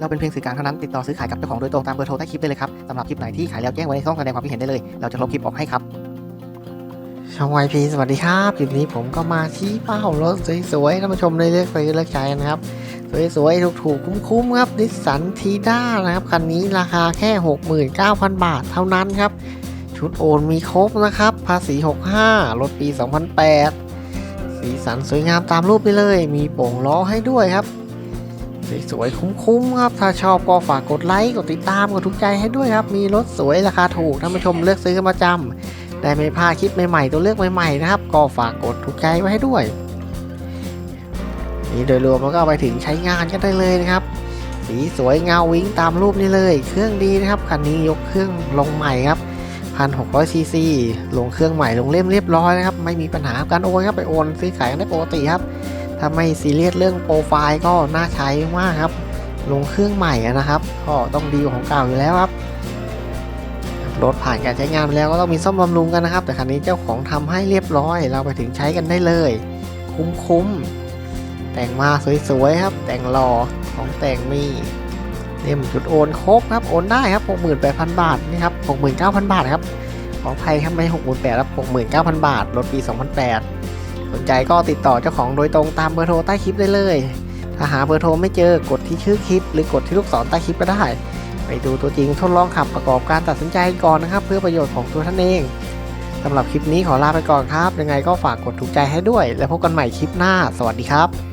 เราเป็นเพียงสื่อกลางเท่านั้นติดต่อซื้อขายกับเจ้าของโดยตรงตามเบอร์โทรใต้คลิปได้เลยครับสำหรับคลิปไหนที่ขายแล้วแจ้งไว้ในช่องแสดงความคิดเห็นได้เลย เราจะลบคลิปออกให้ครับช่องวพีสวัสดีครับคลิปนี้ผมก็มาชี้เป้ารถสวยๆท่านผู้ชมได้เลือกซื้อเลือกใช้นะครับ สวยๆถูกๆคุ้มๆครับนิสสันทีด้านะครับคันนี้ราคาแค่ 69,000 บาทเท่านั้นครับชุดโอนมีครบนะครับ ภาษี 65 รถปี 2008 สีสันสวยงามตามรูปนี้เลย มีโป่งล้อให้ด้วยครับ สวยๆคุ้มๆครับ ถ้าชอบก็ฝากกดไลค์กดติดตามกดถูกใจให้ด้วยครับ มีรถสวยราคาถูกท่านผู้ชมเลือกซื้อกันประจำได้ไม่พลาดคลิปใหม่ๆตัวเลือกใหม่ๆนะครับ ก็ฝากกดถูกใจไว้ให้ด้วยนี่โดยรวมแล้วก็ไปถึงใช้งานกันได้เลยนะครับ สีสวยเงาวิ้งตามรูปนี้เลย เครื่องดีนะครับคันนี้ยกเครื่องลงใหม่ครับ1,600ซีซีลงเครื่องใหม่ลงเล่มเรียบร้อยนะครับ ไม่มีปัญหาการโอนครับไปโอนซื้อขายกันได้ปกติครับ ถ้าไม่ซีเรียสเรื่องโปรไฟล์ก็น่าใช้มากครับ ลงเครื่องใหม่นะครับก็ต้องดีกว่าของเก่าอยู่แล้วครับรถผ่านการใช้งานไปแล้วก็ต้องมีซ่อมบำรุงกันนะครับ แต่คันนี้เจ้าของทำให้เรียบร้อย เราไปถึงใช้กันได้เลย คุ้มๆแต่งมาสวยๆครับ แต่งหล่อของแต่งมีเต็มจุดโอนครบครับโอนได้ครับ 68,000 บาทนี่ครับ 69,000 บาทครับขออภัยครับไม่ 68,000ครับ69,000 บาทรถปี 2008 สนใจก็ติดต่อเจ้าของโดยตรงตามเบอร์โทรใต้คลิปได้เลย ถ้าหาเบอร์โทรไม่เจอกดที่ชื่อคลิป หรือกดที่ลูกศรใต้คลิปก็ได้ ไปดูตัวจริงทดลองขับประกอบการตัดสินใจก่อนนะครับ เพื่อประโยชน์ของตัวท่านเองสำหรับคลิปนี้ขอลาไปก่อนครับ ยังไงก็ฝากกดถูกใจให้ด้วย แล้วพบกันใหม่คลิปหน้า สวัสดีครับ